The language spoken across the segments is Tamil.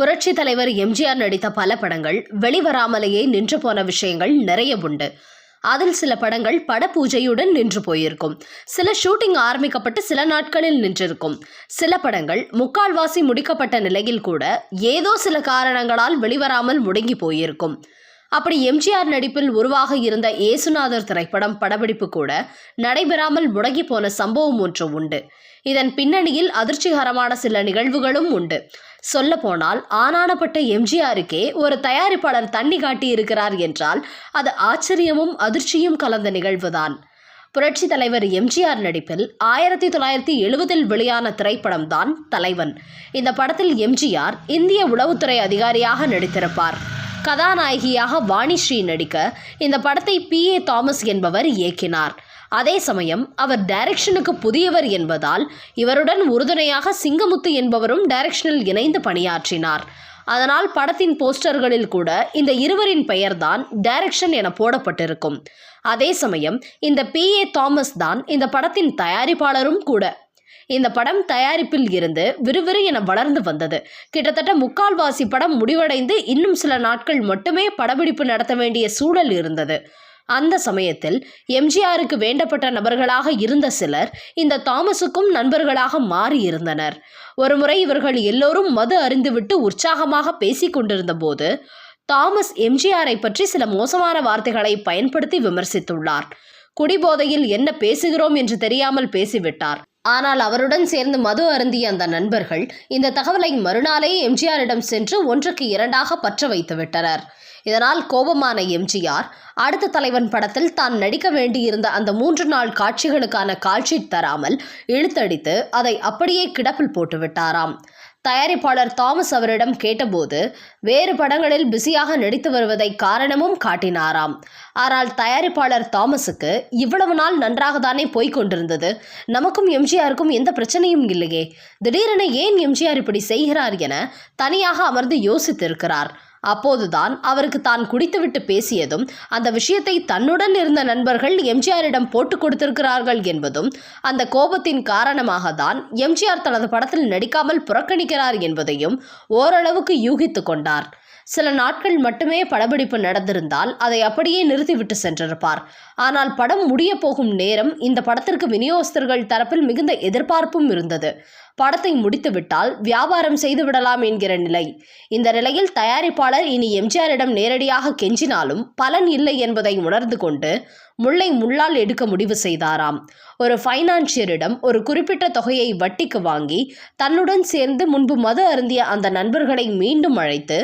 புரட்சி தலைவர் எம்ஜிஆர் நடித்த பல படங்கள் வெளிவராமலேயே நின்று போன விஷயங்கள் நிறைய உண்டு. அதில் சில படங்கள் பட பூஜையுடன் நின்று போயிருக்கும். சில ஷூட்டிங் ஆரம்பிக்கப்பட்டு சில நாட்களில் நின்றிருக்கும். சில படங்கள் முக்கால்வாசி முடிக்கப்பட்ட நிலையில் கூட ஏதோ சில காரணங்களால் வெளிவராமல் முடங்கி போயிருக்கும். அப்படி எம்ஜிஆர் நடிப்பில் உருவாக இருந்த ஏசுநாதர் திரைப்படம் படப்பிடிப்பு கூட நடைபெறாமல் முடங்கி போன சம்பவம் ஒன்று உண்டு. இதன் பின்னணியில் அதிர்ச்சிகரமான சில நிகழ்வுகளும் உண்டு. சொல்லப்போனால் ஆனானப்பட்ட எம்ஜிஆருக்கே ஒரு தயாரிப்பாளர் தண்ணி காட்டி இருக்கிறார் என்றால் அது ஆச்சரியமும் அதிர்ச்சியும் கலந்த நிகழ்வுதான். புரட்சி தலைவர் எம்ஜிஆர் நடிப்பில் ஆயிரத்தி தொள்ளாயிரத்தி எழுபதில் வெளியான திரைப்படம் தான் தலைவன். இந்த படத்தில் எம்ஜிஆர் இந்திய உளவுத்துறை அதிகாரியாக நடித்திருப்பார். கதாநாயகியாக வாணிஸ்ரீ நடிக்க இந்த படத்தை பி ஏ தாமஸ் என்பவர் இயக்கினார். அதே சமயம் அவர் டைரக்ஷனுக்கு புதியவர் என்பதால் இவருடன் உறுதுணையாக சிங்கமுத்து என்பவரும் டைரக்ஷனில் இணைந்து பணியாற்றினார். அதனால் படத்தின் போஸ்டர்களில் கூட இந்த இருவரின் பெயர்தான் டைரக்ஷன் என போடப்பட்டிருக்கும். அதே சமயம் இந்த பி ஏ தாமஸ் தான் இந்த படத்தின் தயாரிப்பாளரும் கூட. இந்த படம் தயாரிப்பில் இருந்து விறுவிறு என வளர்ந்து வந்தது. கிட்டத்தட்ட முக்கால்வாசி படம் முடிவடைந்து இன்னும் சில நாட்கள் மட்டுமே படப்பிடிப்பு நடத்த வேண்டிய சூழல் இருந்தது. அந்த சமயத்தில் எம்ஜிஆருக்கு வேண்டப்பட்ட நபர்களாக இருந்த சிலர் இந்த தாமஸுக்கும் நண்பர்களாக மாறியிருந்தனர். ஒருமுறை இவர்கள் எல்லோரும் மது அறிந்துவிட்டு உற்சாகமாக பேசிக் கொண்டிருந்த போது தாமஸ் எம்ஜிஆரை பற்றி சில மோசமான வார்த்தைகளை பயன்படுத்தி விமர்சித்துள்ளார். குடிபோதையில் என்ன பேசுகிறோம் என்று தெரியாமல் பேசிவிட்டார். ஆனால் அவருடன் சேர்ந்து மது அருந்திய அந்த நண்பர்கள் இந்த தகவலை மறுநாளே எம்ஜிஆரிடம் சென்று ஒன்றுக்கு இரண்டாக பற்ற வைத்து விட்டனர். இதனால் கோபமான எம்ஜிஆர் அடுத்த தலைவன் படத்தில் தான் நடிக்க வேண்டியிருந்த அந்த மூன்று நாள் காட்சிகளுக்கான கால்ஷீட் தராமல் இழுத்தடித்து அதை அப்படியே கிடப்பில் போட்டுவிட்டாராம். தயாரிப்பாளர் தாமஸ் அவரிடம் கேட்டபோது வேறு படங்களில் பிஸியாக நடித்து வருவதை காரணமும் காட்டினாராம். ஆனால் தயாரிப்பாளர் தாமஸுக்கு இவ்வளவு நாள் நன்றாகத்தானே போய்க் கொண்டிருந்தது. நமக்கும் எம்ஜிஆருக்கும் எந்த பிரச்சனையும் இல்லையே. திடீரென ஏன் எம்ஜிஆர் இப்படி செய்கிறார் என தனியாக அமர்ந்து யோசித்திருக்கிறார். அப்போதுதான் அவருக்கு தான் குடித்துவிட்டு பேசியதும் அந்த விஷயத்தை தன்னுடன் இருந்த நண்பர்கள் எம்ஜிஆரிடம் போட்டு கொடுத்திருக்கிறார்கள் என்பதும் அந்த கோபத்தின் காரணமாக தான் எம்ஜிஆர் தனது படத்தில் நடிக்காமல் புறக்கணிக்கிறார் என்பதையும் ஓரளவுக்கு யூகித்து கொண்டார். சில நாட்கள் மட்டுமே படப்பிடிப்பு நடந்திருந்தால் அதை அப்படியே நிறுத்திவிட்டு சென்றிருப்பார். ஆனால் படம் முடிய போகும் நேரம் இந்த படத்திற்கு விநியோகஸ்தர்கள் தரப்பில் மிகுந்த எதிர்பார்ப்பும் இருந்தது. படத்தை முடித்துவிட்டால் வியாபாரம் செய்துவிடலாம் என்கிற நிலை. இந்த நிலையில் தயாரிப்பாளர் இனி எம்ஜிஆரிடம் நேரடியாக கெஞ்சினாலும் பலன் இல்லை என்பதை உணர்ந்து கொண்டு முல்லை முள்ளால் எடுக்க முடிவு செய்தாராம். ஒரு ஃபைனான்சியரிடம் ஒரு குறிப்பிட்ட தொகையை வட்டிக்கு வாங்கி தன்னுடன் சேர்ந்து முன்பு மது அருந்திய அந்த நண்பர்களை மீண்டும் அழைத்து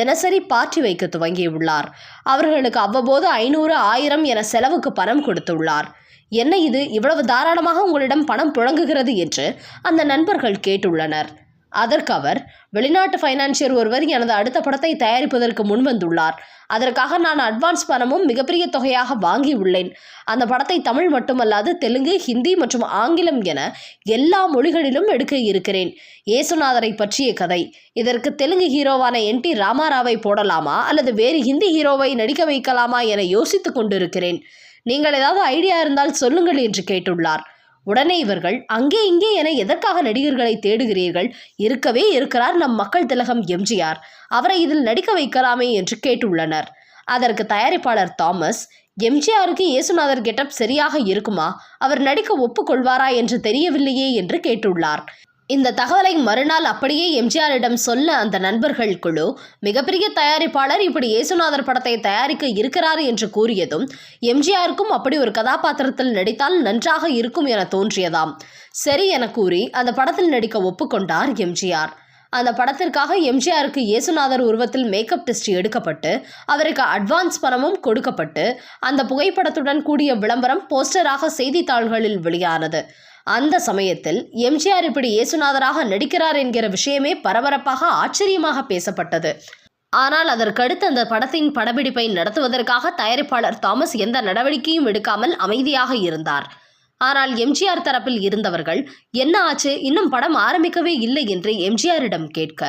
தினசரி பார்ட்டி வைக்க துவங்கியுள்ளார். அவர்களுக்கு அவ்வப்போது ஐநூறு ஆயிரம் என செலவுக்கு பணம் கொடுத்துள்ளார். என்ன இது? இவ்வளவு தாராளமாக உங்களிடம் பணம் புழங்குகிறது? என்று அந்த நண்பர்கள் கேட்டுள்ளனர். அதற்கு அவர் வெளிநாட்டு ஃபைனான்சியர் ஒருவர் எனது அடுத்த படத்தை தயாரிப்பதற்கு முன்வந்துள்ளார் அதற்காக நான் அட்வான்ஸ் பணமும் மிகப்பெரிய தொகையாக வாங்கியுள்ளேன் அந்த படத்தை தமிழ் மட்டுமல்லாது தெலுங்கு ஹிந்தி மற்றும் ஆங்கிலம் என எல்லா மொழிகளிலும் எடுக்க இருக்கிறேன். ஏசுநாதரை பற்றிய கதை. இதற்கு தெலுங்கு ஹீரோவான என் டி ராமாராவை போடலாமா அல்லது வேறு ஹிந்தி ஹீரோவை நடிக்க வைக்கலாமா என யோசித்துக் கொண்டிருக்கிறேன். நீங்கள் ஏதாவது ஐடியா இருந்தால் சொல்லுங்கள் என்று கேட்டுள்ளார். உடனே இவர்கள் அங்கே இங்கே என எதற்காக நடிகர்களை தேடுகிறீர்கள்? இருக்கவே இருக்கிறார் நம் மக்கள் திலகம் எம்ஜிஆர். அவரை இதில் நடிக்க வைக்கலாமே என்று கேட்டுள்ளனர். அதற்கு தயாரிப்பாளர் தாமஸ் எம்ஜிஆருக்கு இயேசுநாதர் கெட்டப் சரியாக இருக்குமா? அவர் நடிக்க ஒப்புக்கொள்வாரா என்று தெரியவில்லையே என்று கேட்டுள்ளார். இந்த தகவலை மறுநாள் அப்படியே எம்ஜிஆரிடம் சொல்ல அந்த நண்பர்கள் குழு மிகப்பெரிய தயாரிப்பாளர் இப்படி இயேசுநாதர் படத்தை தயாரிக்க இருக்கிறார் என்று கூறியதும் எம்ஜிஆருக்கும் அப்படி ஒரு கதாபாத்திரத்தில் நடித்தால் நன்றாக இருக்கும் என தோன்றியதாம். சரி என கூறி அந்த படத்தில் நடிக்க ஒப்புக்கொண்டார் எம்ஜிஆர். அந்த படத்திற்காக எம்ஜிஆருக்கு இயேசுநாதர் உருவத்தில் மேக்கப் டெஸ்ட் எடுக்கப்பட்டு அவருக்கு அட்வான்ஸ் பணமும் கொடுக்கப்பட்டு அந்த புகைப்படத்துடன் கூடிய விளம்பரம் போஸ்டராக செய்தித்தாள்களில் வெளியானது. அந்த சமயத்தில் எம்ஜிஆர் இப்படி இயேசுநாதராக நடிக்கிறார் என்கிற விஷயமே பரபரப்பாக ஆச்சரியமாக பேசப்பட்டது. ஆனால் அதற்கடுத்து அந்த படத்தின் படப்பிடிப்பை நடத்துவதற்காக தயாரிப்பாளர் தாமஸ் எந்த நடவடிக்கையும் எடுக்காமல் அமைதியாக இருந்தார். ஆனால் எம்ஜிஆர் தரப்பில் இருந்தவர்கள் என்ன ஆச்சு? இன்னும் படம் ஆரம்பிக்கவே இல்லை என்று எம்ஜிஆரிடம் கேட்க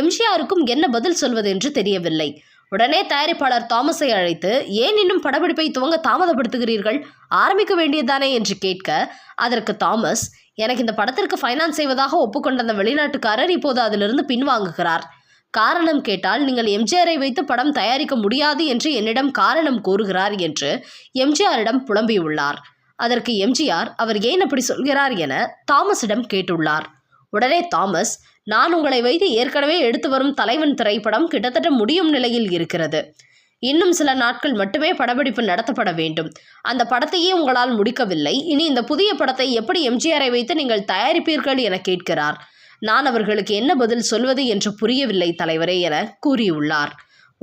எம்ஜிஆருக்கும் என்ன பதில் சொல்வது என்று தெரியவில்லை. உடனே தயாரிப்பாளர் தாமஸை அழைத்து ஏன் இன்னும் படப்பிடிப்பை துவங்க தாமதப்படுத்துகிறீர்கள்? ஆரம்பிக்க வேண்டியதானே என்று கேட்க அதற்கு தாமஸ் எனக்கு இந்த படத்திற்கு ஃபைனான்ஸ் செய்வதாக ஒப்புக்கொண்ட அந்த வெளிநாட்டுக்காரர் இப்போது அதிலிருந்து பின்வாங்குகிறார். காரணம் கேட்டால் நீங்கள் எம்ஜிஆரை வைத்து படம் தயாரிக்க முடியாது என்று என்னிடம் காரணம் கூறுகிறார் என்று எம்ஜிஆரிடம் புலம்பியுள்ளார். அதற்கு எம்ஜிஆர் அவர் ஏன் அப்படி சொல்கிறார் என தாமஸிடம் கேட்டுள்ளார். உடனே தாமஸ் நான் உங்களை வைத்து ஏற்கனவே எடுத்து வரும் தலைவன் திரைப்படம் கிட்டத்தட்ட முடியும் நிலையில் இருக்கிறது. இன்னும் சில நாட்கள் மட்டுமே படப்பிடிப்பு நடத்தப்பட வேண்டும். அந்த படத்தையே உங்களால் முடிக்கவில்லை. இனி இந்த புதிய படத்தை எப்படி எம்ஜிஆரை வைத்து நீங்கள் தயாரிப்பீர்கள் என கேட்கிறார். நான் அவர்களுக்கு என்ன பதில் சொல்வது என்று புரியவில்லை தலைவரே என கூறியுள்ளார்.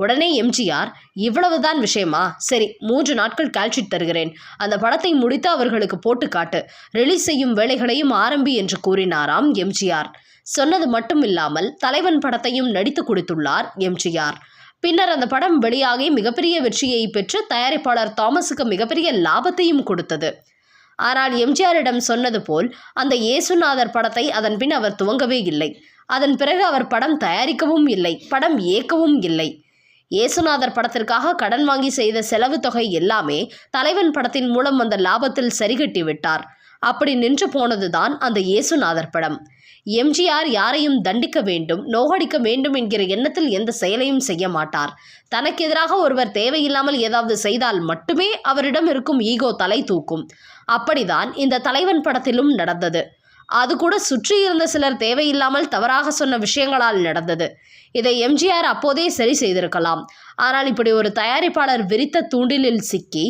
உடனே எம்ஜிஆர் இவ்வளவுதான் விஷயமா? சரி மூன்று நாட்கள் கால்ஷீட் தருகிறேன். அந்த படத்தை முடித்து அவர்களுக்கு போட்டு காட்டு. ரிலீஸ் செய்யும் வேலைகளையும் ஆரம்பி என்று கூறினாராம் எம்ஜிஆர். சொன்னது மட்டும் இல்லாமல் தலைவன் படத்தையும் நடித்து கொடுத்துள்ளார் எம்ஜிஆர். பின்னர் அந்த படம் வெளியாகி மிகப்பெரிய வெற்றியை பெற்று தயாரிப்பாளர் தாமஸுக்கு மிகப்பெரிய லாபத்தையும் கொடுத்தது. ஆனால் எம்ஜிஆரிடம் சொன்னது போல் அந்த இயேசுநாதர் படத்தை அதன் பின் அவர் துவங்கவே இல்லை. அதன் பிறகு அவர் படம் தயாரிக்கவும் இல்லை படம் இயக்கவும் இல்லை. இயேசுநாதர் படத்திற்காக கடன் வாங்கி செய்த செலவு தொகை எல்லாமே தலைவன் படத்தின் மூலம் வந்த லாபத்தில் சரிகட்டி விட்டார். அப்படி நின்று போனதுதான் அந்த இயேசுநாதர் படம். எம்ஜிஆர் யாரையும் தண்டிக்க வேண்டும் நோகடிக்க வேண்டும் என்கிற எண்ணத்தில் எந்த செயலையும் செய்ய மாட்டார். தனக்கு எதிராக ஒருவர் தேவையில்லாமல் ஏதாவது செய்தால் மட்டுமே அவரிடம் இருக்கும் ஈகோ தலை தூக்கும். அப்படிதான் இந்த தலைவன் படத்திலும் நடந்தது. அது கூட சுற்றி இருந்த சிலர் தேவையில்லாமல் தவறாக சொன்ன விஷயங்களால் நடந்தது. இதை எம்ஜிஆர் அப்போதே சரி செய்திருக்கலாம். ஆனால் இப்படி ஒரு தயாரிப்பாளர் விரித்த தூண்டிலில் சிக்கி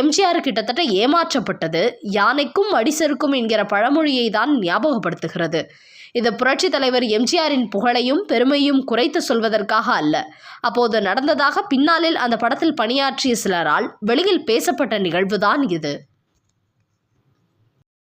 எம்ஜிஆர் கிட்டத்தட்ட ஏமாற்றப்பட்டது. யானைக்கும் அடிசருக்கும் என்கிற பழமொழியை தான் ஞாபகப்படுத்துகிறது. இது புரட்சி தலைவர் எம்ஜிஆரின் புகழையும் பெருமையும் குறைத்து சொல்வதற்காக அல்ல. அப்போது நடந்ததாக பின்னாளில் அந்த படத்தில் பணியாற்றிய சிலரால் வெளியில் பேசப்பட்ட நிகழ்வுதான் இது.